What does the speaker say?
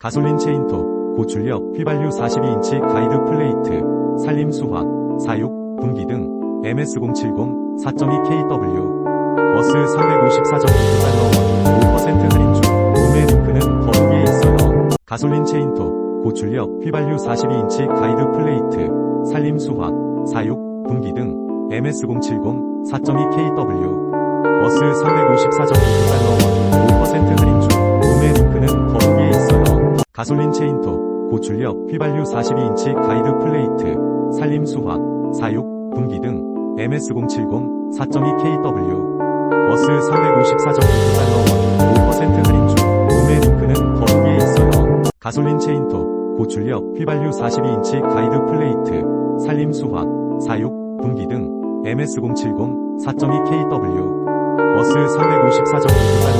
가솔린 체인톱, 고출력, 휘발유 42인치 가이드 플레이트, 살림 수확, 사육, 분기 등 MS070 4.2kW 어스 354.9달러 5% 할인 중 구매 링크는 더보기에 있어요. 가솔린 체인톱, 고출력, 휘발유 42인치 가이드 플레이트, 살림 수확, 사육, 분기 등 MS070 4.2kW 어스 354.9달러 가솔린 체인톱, 고출력, 휘발유 42인치 가이드 플레이트, 살림 수확, 사육, 분기 등 MS070 4.2kW 어스 354.9달러 5% 할인 중 구매 링크는 더보기에 있어요. 가솔린 체인톱, 고출력, 휘발유 42인치 가이드 플레이트, 살림 수확, 사육, 분기 등 MS070 4.2kW 어스 354.9달러